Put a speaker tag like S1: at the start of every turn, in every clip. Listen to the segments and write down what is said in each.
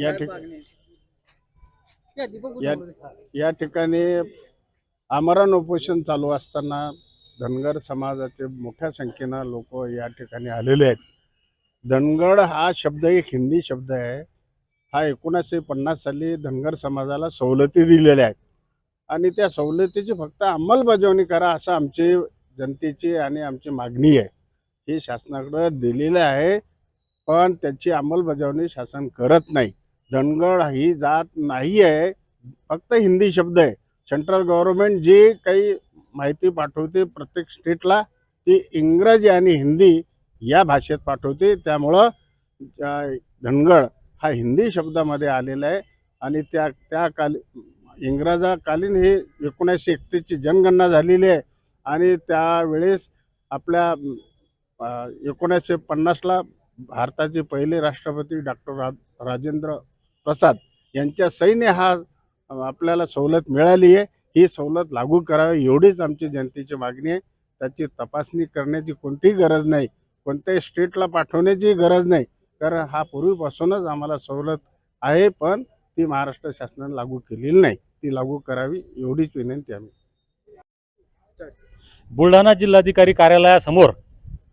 S1: या
S2: ठिकाणी या,
S1: या ठिकाणी आमरण उपोषण चालू असताना धनगर समाजाचे मोठ्या संख्येनं लोक या ठिकाणी आलेले आहेत. धनगड हा शब्द एक हिंदी शब्द आहे. हा एकोणीसशे पन्नास साली धनगर समाजाला सवलती दिलेल्या आहेत. आणि त्या सवलतीची फक्त अंमलबजावणी करा असं आमची जनतेची आणि आमची मागणी आहे. हे शासनाकडे दिलेलं आहे पण त्याची अंमलबजावणी शासन करत नाही. धनगड ही जात नाही आहे फक्त हिंदी शब्द आहे. सेंट्रल गव्हर्नमेंट जी काही माहिती पाठवते प्रत्येक स्टेटला ती इंग्रजी आणि हिंदी या भाषेत पाठवते. त्यामुळं धनगड हा हिंदी शब्दामध्ये आलेला आहे आणि त्या त्या काली इंग्रजाकालीन ही एकोणीसशे एकतीसची जनगणना झालेली आहे. आणि त्यावेळेस आपल्या एकोणीसशे पन्नासला भारताचे पहिले राष्ट्रपती डॉक्टर रा राजेंद्र प्रसाद यांच्या सैन्य हा आपल्याला सवलत मिळाली आहे. ही सवलत लागू करावी एवढीच आमची जनतेची मागणी आहे. त्याची तपासणी करण्याची कोणतीही गरज नाही. कोणत्याही स्टेटला पाठवण्याची गरज नाही. कारण हा पूर्वीपासूनच आम्हाला सवलत आहे. पण ती महाराष्ट्र शासनाने लागू केलेली नाही. ती लागू करावी एवढीच विनंती आम्ही.
S3: बुलढाणा जिल्हाधिकारी कार्यालयासमोर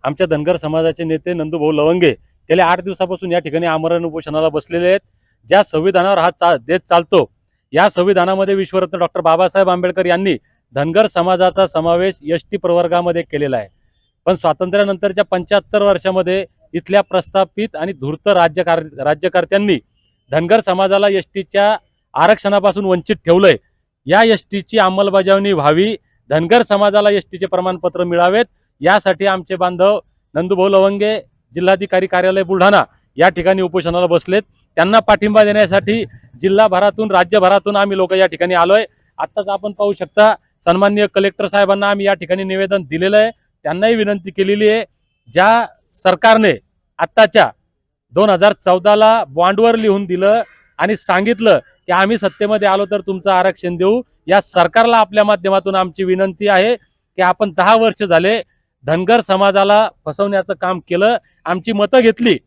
S3: आमच्या धनगर समाजाचे नेते नंदूभाऊ लवंगे गेल्या आठ दिवसापासून या ठिकाणी आमरण उपोषणाला बसलेले आहेत. ज्या संविधानावर हा चा देश चालतो या संविधानामध्ये विश्वरत्न डॉक्टर बाबासाहेब आंबेडकर यांनी धनगर समाजाचा समावेश एस टी प्रवर्गामध्ये केलेला आहे. पण स्वातंत्र्यानंतरच्या पंच्याहत्तर वर्षामध्ये इथल्या प्रस्थापित आणि धूर्त राज्यकार राज्यकर्त्यांनी धनगर समाजाला एस टीच्या आरक्षणापासून वंचित ठेवलंय. या एस टीची अंमलबजावणी व्हावी धनगर समाजाला एस टीचे प्रमाणपत्र मिळावेत यासाठी आमचे बांधव नंदुभाऊ लवंगे जिल्हाधिकारी कार्यालय बुलढाणा या ठिकाणी उपोषणाला बसलेत. त्यांना पाठिंबा देण्यासाठी जिल्हाभरातून राज्यभरातून आम्ही लोक या ठिकाणी आलोय. आत्ताच आपण पाहू शकता सन्माननीय कलेक्टर साहेबांना आम्ही या ठिकाणी निवेदन दिलेलं आहे. त्यांनाही विनंती केलेली आहे ज्या सरकारने आत्ताच्या दोन हजार चौदाला बॉन्डवर लिहून दिलं आणि सांगितलं की आम्ही सत्तेमध्ये आलो तर तुमचं आरक्षण देऊ. या सरकारला आपल्या माध्यमातून आमची विनंती आहे की आपण दहा वर्ष झाले धनगर समाजाला फसवण्याचं काम केलं. आमची मतं घेतली.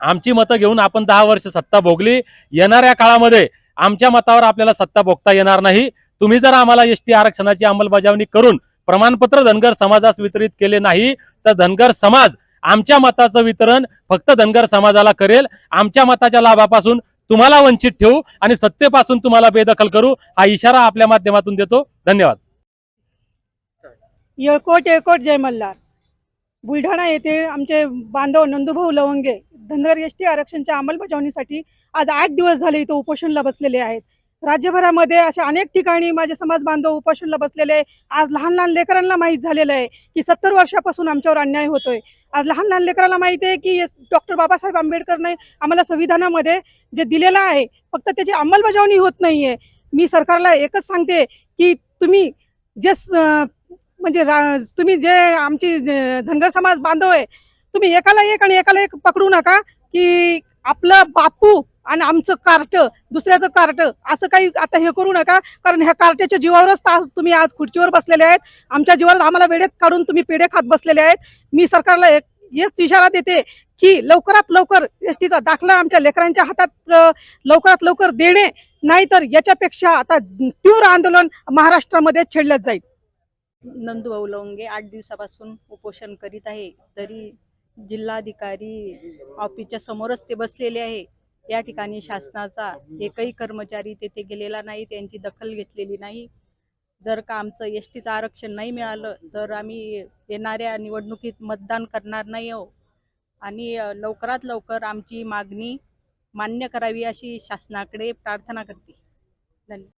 S3: आमची मतं घेऊन आपण दहा वर्ष सत्ता भोगली. येणाऱ्या काळामध्ये आमच्या मतावर आपल्याला सत्ता भोगता येणार नाही. तुम्ही जर आम्हाला एस टी आरक्षणाची अंमलबजावणी करून प्रमाणपत्र धनगर समाजास वितरित केले नाही तर धनगर समाज आमच्या मताचं वितरण फक्त धनगर समाजाला करेल. आमच्या मताच्या लाभापासून तुम्हाला वंचित ठेवू आणि सत्तेपासून तुम्हाला बेदखल करू हा इशारा आपल्या माध्यमातून देतो. धन्यवाद.
S4: येळकोट येळकोट जय मल्हार. बुलढाणा येथे आमचे बांधव नंदुभाऊ लवंगे धनगर एस टी आरक्षणच्या अंमलबजावणीसाठी आज आठ दिवस झाले इथं उपोषणला बसलेले आहेत. राज्यभरामध्ये अशा अनेक ठिकाणी माझे समाज बांधव उपोषणला बसलेले आहे. आज लहान लहान लेकरांना माहीत झालेलं आहे की सत्तर वर्षापासून आमच्यावर अन्याय होतोय आज लहान लहान लेकरांना माहिती आहे की डॉक्टर बाबासाहेब आंबेडकरने आम्हाला संविधानामध्ये जे दिलेलं आहे फक्त त्याची अंमलबजावणी होत नाहीये मी सरकारला एकच सांगते की तुम्ही जे म्हणजे रा- तुम्ही जे आमची धनगर समाज बांधव आहे तुम्ही एकाला एक आणि एकाला एक पकडू नका की आपलं बापू आणि आमचं कार्ट दुसऱ्याचं कार्ट असं काही आता हे करू नका. कारण ह्या कार्ट्याच्या जीवावरच ता- तुम्ही आज खुर्चीवर बसलेले आहेत. आमच्या जीवावर आम्हाला वेळेत काढून तुम्ही पेढे खात बसलेले आहेत. मी सरकारला एक हेच इशारा देते की लवकरात लवकर एस टीचा दाखला आमच्या लेकरांच्या हातात लवकरात लवकर देणे नाहीतर याच्यापेक्षा आता तीव्र आंदोलन महाराष्ट्रामध्ये छेडलं जाईल.
S5: नंदू लवंगे आठ दिवसापासून उपोषण करीत आहे. तरी जिल्हाधिकारी ऑफिसच्या समोरच ते बसलेले आहे. या ठिकाणी शासनाचा एकही कर्मचारी तेथे गेलेला नाही त्यांची दखल घेतलेली नाही. जर का आमचं एस टीचं आरक्षण नाही मिळालं तर आम्ही येणाऱ्या निवडणुकीत मतदान करणार नाही आहो. आणि लवकरात लवकर आमची मागणी मान्य करावी अशी शासनाकडे प्रार्थना करते. धन्यवाद.